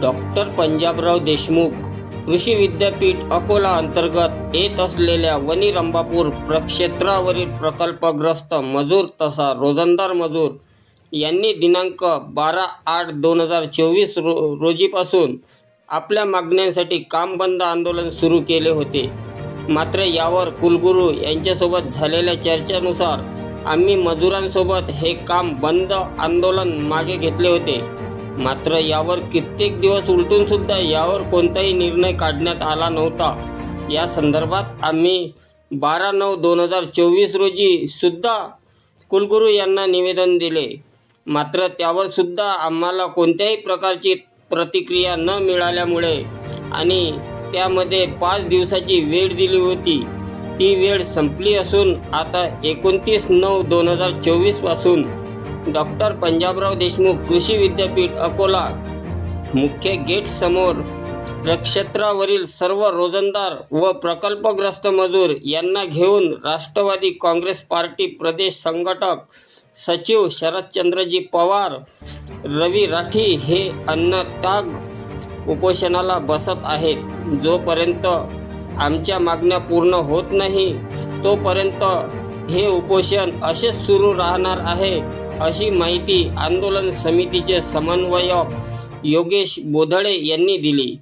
Doctor Panjabrao Deshmukh. कृषी विद्यापीठ अकोला अंतर्गत येत असलेल्या वनी रंभापूर प्रक्षेत्रावरील प्रकल्पग्रस्त मजूर तसा रोजंदार मजूर यांनी दिनांक बारा आठ दोन हजार चोवीस रो रोजीपासून आपल्या मागण्यांसाठी काम बंद आंदोलन सुरू केले होते. मात्र यावर कुलगुरू यांच्यासोबत झालेल्या चर्चेनुसार आम्ही मजुरांसोबत हे काम बंद आंदोलन मागे घेतले होते. मात्र यावर कित्येक दिवस उलटून सुद्धा यावर कोणताही निर्णय काढण्यात आला नव्हता. या संदर्भात आम्ही बारा नऊ दोन हजार चोवीस रोजी सुद्धा कुलगुरू यांना निवेदन दिले. मात्र त्यावर सुद्धा आम्हाला कोणत्याही प्रकारची प्रतिक्रिया न मिळाल्यामुळे आणि त्यामध्ये पाच दिवसाची वेळ दिली होती. ती वेळ संपली असून आता एकोणतीस नऊ दोन हजार चोवीसपासून डॉक्टर पंजाबराव देशमुख कृषी विद्यापीठ अकोला. मुख्य गेट समोर प्रक्षेत्रावरील सर्व रोजंदार व प्रकल्पग्रस्त मजूर यांना घेऊन राष्ट्रवादी काँग्रेस पार्टी प्रदेश संघटक सचिव शरदचंद्रजी पवार रवी राठी हे अन्नत्याग उपोषणाला बसत आहेत. जोपर्यंत आमच्या मागण्या पूर्ण होत नाही तोपर्यंत हे उपोषण असेच सुरू राहणार आहे. अशी माहिती आंदोलन समितीचे समन्वयक योगेश बोधळे यांनी दिली.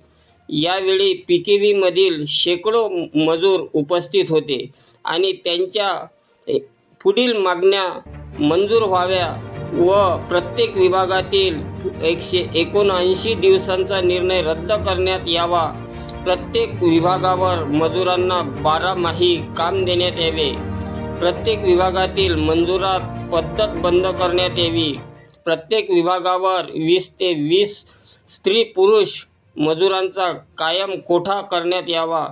यावेळी पी के व्हीमधील शेकडो मजूर उपस्थित होते आणि त्यांच्या पुढील मागण्या मंजूर व्हाव्या व प्रत्येक विभागातील एकशे एकोणऐंशी दिवसांचा निर्णय रद्द करण्यात यावा. प्रत्येक विभागावर मजुरांना बारामाही काम देण्यात यावे. प्रत्येक विभागातील मंजुरात पद्धत बंद करण्यात यावी. प्रत्येक विभागावर वीस ते वीस स्त्री पुरुष मजुरांचा कायम कोठा करण्यात यावा.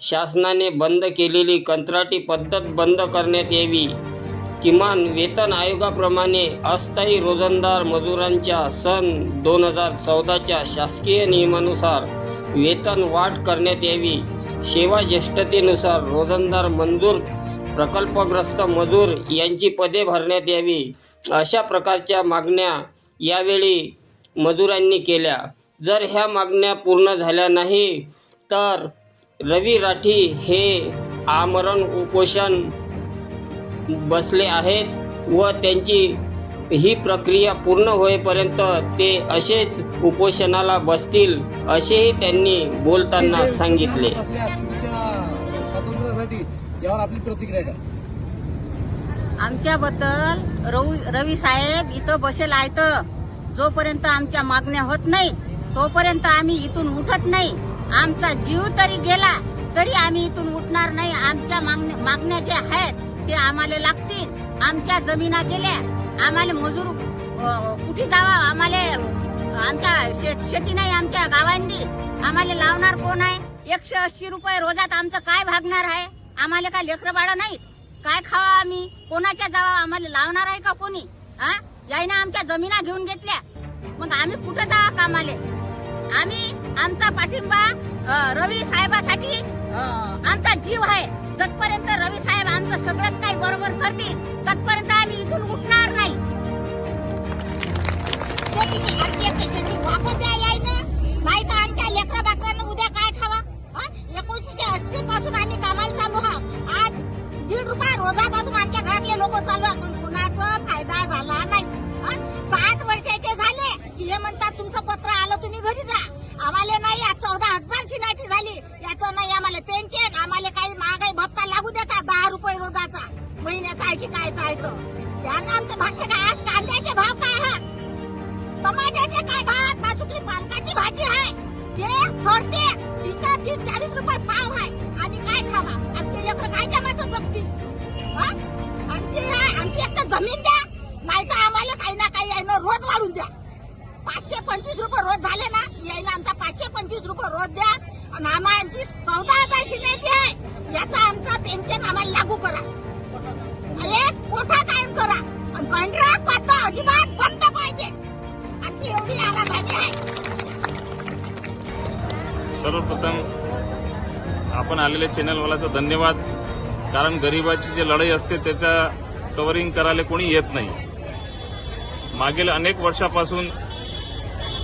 शासनाने बंद केलेली कंत्राटी पद्धत बंद करण्यात यावी. किमान वेतन आयोगाप्रमाणे अस्थायी रोजंदार मजुरांच्या सन दोन हजार चौदाच्या शासकीय नियमानुसार वेतन वाढ करण्यात यावी. सेवा ज्येष्ठतेनुसार रोजंदार मंजूर प्रकल्पग्रस्त मजूर यांची पदे भरण्यात यावी अशा प्रकारच्या मागण्या यावेळी मजुरांनी केल्या. जर ह्या मागण्या पूर्ण झाल्या नाही तर रवी राठी हे आमरण उपोषण बसले आहेत व त्यांची ही प्रक्रिया पूर्ण होईपर्यंत ते असेच उपोषणाला बसतील असेही त्यांनी बोलताना सांगितले. स्वातंत्र्यासाठी यावर आपली प्रतिक्रिया काय आमच्याबद्दल रवी रवी साहेब इथं बसेल आहेत. जोपर्यंत आमच्या मागण्या होत नाही तोपर्यंत आम्ही इथून उठत नाही. आमचा जीव तरी गेला तरी आम्ही इथून उठणार नाही. आमच्या मागण्या मागण्या ज्या आहेत ते आम्हाला लागतील. आमच्या जमिना गेल्या आम्हाला मजूर कुठे जावा? आम्हाला आमच्या शेती नाही आमच्या गावांनी. आम्हाला लावणार कोण आहे? एकशे अस्सी रुपये रोजात आमचं काय भागणार आहे? आम्हाला काय लेकरं बाळा नाहीत? काय खावा आम्ही? कोणाच्या जावा आम्हाला लावणार आहे का कोणी? हा? यायनं आमच्या जमिना घेऊन घेतल्या. मग आम्ही कुठं जावा कामाले? आम्ही आमचा पाठिंबा रवी साहेबासाठी आमचा जीव आहे. जतपर्यंत रवी साहेब आमचं सगळंच काही बरोबर करतील तत्पर्यंत आम्ही इथून उठणार नाही. पत्र आलं तुम्ही घरी जा. आम्हाला नाही आज चौदा हजारची शिनाटी झाली. याचं नाही आम्हाला पेन्शन आम्हाला काही महागाई भत्ता लागू देता दहा रुपये रोजाचा. महिन्याचा आहे की कायचा आहे तर. त्यांना आमचं भाग्य काय आज कांद्याचे भाव काय आहात? टमाट्याचे काय भात बाजूकली पालकाची भाजी आहे. ते सोडते. तिचं तीस चाळीस रुपये पाव आहे. आम्ही काय खावा? आमचे लेकर काय मात्र जगतील? आमची आमची एक तर जमीन द्या. नाही तर आम्हाला काही ना काही आहे रोज वाढून द्या. पाचशे पंचवीस रुपये रोज झाले ना? यायला आमचा पाचशे पंचवीस रुपये रोज द्या. आणि आम्हाला चौदा हजार शिल्लक आहे. याचा आमचा पेन्शन आम्हाला लागू करा. एक कोठा कायम करा. कॉन्ट्रॅक्ट पत्ता अजिबात बंद पाहिजे. आमची एवढी आवाजाची आहे. सर्वप्रथम आपण आलेल्या चॅनलवाल्याचा धन्यवाद. कारण गरिबाची जी लढाई असते त्याच्या कवरिंग करायला कोणी येत नाही. मागील अनेक वर्षापासून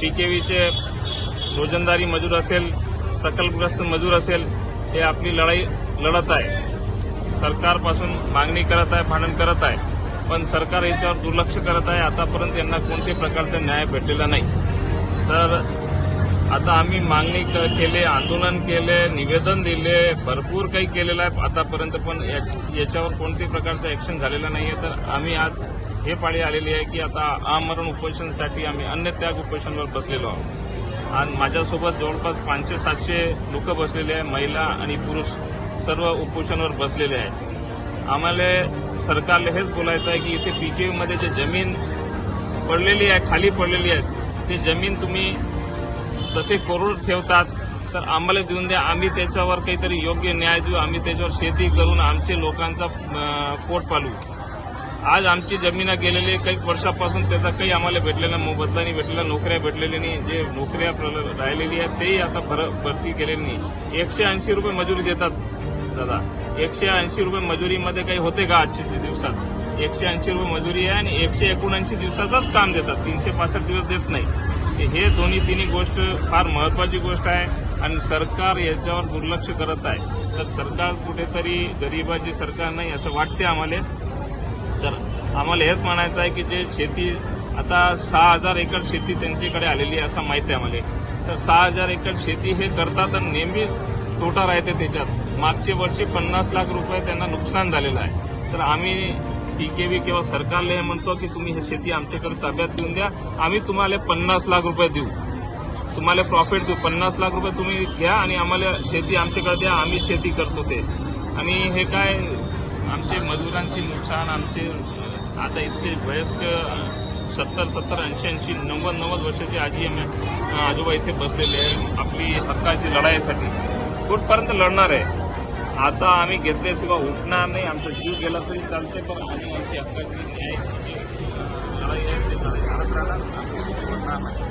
पीकेवीचे रोजंदारी मजूर असेल प्रकल्पग्रस्त मजूर असेल हे आपली लढाई लढत आहे. सरकारपासून मागणी करत आहे भांडण करत आहे. पण सरकार याच्यावर दुर्लक्ष करत आहे. आतापर्यंत यांना कोणत्याही प्रकारचा न्याय भेटलेला नाही. तर आता आम्ही मागणी क- केले आंदोलन केले निवेदन दिले भरपूर काही केलेलं आहे. आतापर्यंत पण या- याच्यावर कोणत्याही प्रकारचं ऍक्शन झालेलं आहे तर आम्ही आज हे पाळी आलेली आहे की आता आमरण उपोषणासाठी आम्ही अन्य त्याग उपोषणावर बसलेलो आहोत. आणि माझ्यासोबत जवळपास पाचशे सातशे लोक बसलेले आहे महिला आणि पुरुष सर्व उपोषणावर बसलेले आहेत. आम्हाला सरकारला हेच बोलायचं आहे की इथे पीकेमध्ये जे जमीन पडलेली आहे खाली पडलेली आहे ती जमीन तुम्ही तसे करून ठेवतात तर आम्हाला देऊन द्या. आम्ही त्याच्यावर काहीतरी योग्य न्याय देऊ. आम्ही त्याच्यावर शेती करून आमचे लोकांचा पोट पालू. आज आमची जमीन गेलेली आहे, काही वर्षापासून त्याचा काही आम्हाला भेटलेला मोबदला नाही भेटलेला नोकऱ्या भेटलेल्या नाही. जे नोकऱ्या राहिलेली आहेत तेही आता भर- भरती केलेली नाही. एकशे ऐंशी रुपये मजुरी देतात दादा. एकशे ऐंशी रुपये मजुरीमध्ये काही होते का आजच्या दिवसात? एकशे ऐंशी रुपये मजुरी आहे आणि एकशे एकोणऐंशी दिवसाचाच काम देतात. तीनशे पासष्ट दिवस देत नाही. हे- हे दोन्ही तिन्ही गोष्ट फार महत्वाची गोष्ट आहे आणि सरकार याच्यावर दुर्लक्ष करत आहे. तर सरकार कुठेतरी गरिबाची सरकार नाही असं वाटते आम्हाला. तर आम्हाला हेच म्हणायचं आहे की जे शेती आता सहा हजार एकर शेती त्यांच्याकडे आलेली आहे असं माहिती आहे आम्हाला. तर सहा हजार एकर शेती हे करतात आणि नेहमी तोटा राहते त्याच्यात. मागच्या वर्षी पन्नास लाख रुपये त्यांना नुकसान झालेलं आहे. तर आम्ही पीकेव्ही किंवा सरकारला हे म्हणतो की तुम्ही हे शेती आमच्याकडे ताब्यात देऊन द्या. आम्ही तुम्हाला पन्नास लाख रुपये देऊ. तुम्हाला प्रॉफिट देऊ. पन्नास लाख रुपये तुम्ही घ्या आणि आम्हाला शेती आमच्याकडे द्या. आम्ही शेती करतो ते. आणि हे काय लोकांचे नुकसान आमचे आता इतके वयस्क सत्तर सत्तर ऐंशी ऐंशी नव्वद नव्वद वर्षाची आजी आम्ही आजोबा इथे बसलेले आहे आपली हक्काची लढाईसाठी. कुठपर्यंत लढणार आहे? आता आम्ही घेतल्याशिवाय उठणार नाही. आमचा जीव गेला तरी चालते पण आम्ही आमची हक्काची न्याय लढाई आहे ते लढाई लढत राहणार नाही.